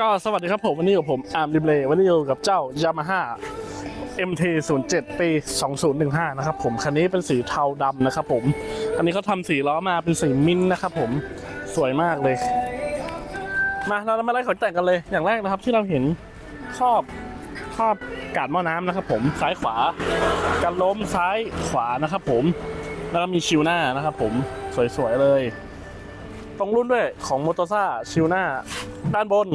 ก็สวัสดีครับผมวันนี้กับผมอาร์มดิมเลวันนี้อยู่กับเจ้า Yamaha MT 0 7 ปี 2015 นะครับผม คันนี้เป็นสีเทาดำนะครับผม อันนี้เขาทำสีล้อมาเป็นสีมิ้นท์นะครับผม สวยมากเลย มาเรามาไล่ขนแต่งกันเลย อย่างแรกนะครับที่เราเห็นครอบ ครอบกาดหม้อน้ำนะครับ ผมซ้ายขวากันล้มซ้ายขวานะครับ ผมแล้วก็มีชิวหน้านะครับ ผมสวยๆเลย ตรงรุ่นด้วยของมอเตอร์ซ่าชิวหน้า ด้านบน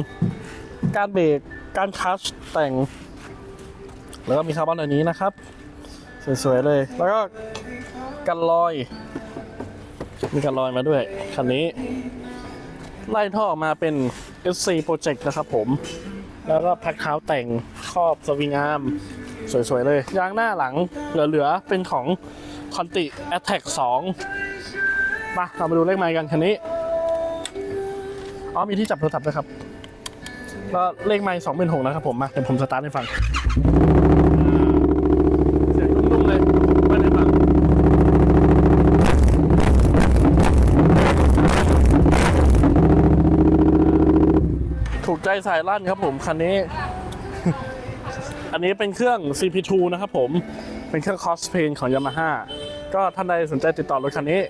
การเบรกการคัชแต่ง แล้วก็มีคาร์บอนอันนี้นะครับ สวยๆเลย แล้วก็กันลอย มีกันลอยมาด้วยคันนี้ ไล่ท่อออกมาเป็น SC Project นะครับผม แล้วก็พักเท้าแต่งครอบสวิงอาร์มสวยๆ เลย ยางหน้าหลังเหลือๆ เป็นของคอนติแอตแทกสองมาเรามาดูเลขไม้กันคันนี้ อ๋อมีที่จับโทรศัพท์นะครับ ก็เลขไม้สองเป็นหกนะครับผมมาเดี๋ยวผมสตาร์ทให้ฟัง เสียงนุ่มๆเลยเปิดให้ฟัง ถู กใจสายลั่นครับผมคันนี้ อันนี้เป็นเครื่อง CP2 นะครับผม เป็นเครื่อง Cosplay ของ Yamaha ก็ท่านใดสนใจติดต่อรถคันนี้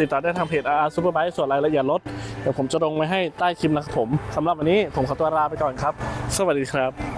ติดต่อได้ทางเพจ RR Superbike ส่วนรายละเอียดรถ เดี๋ยวผมจะลงไว้ให้ใต้คลิปนะครับผมสำหรับวันนี้ผมขอตัวลาไปก่อนครับ สวัสดีครับ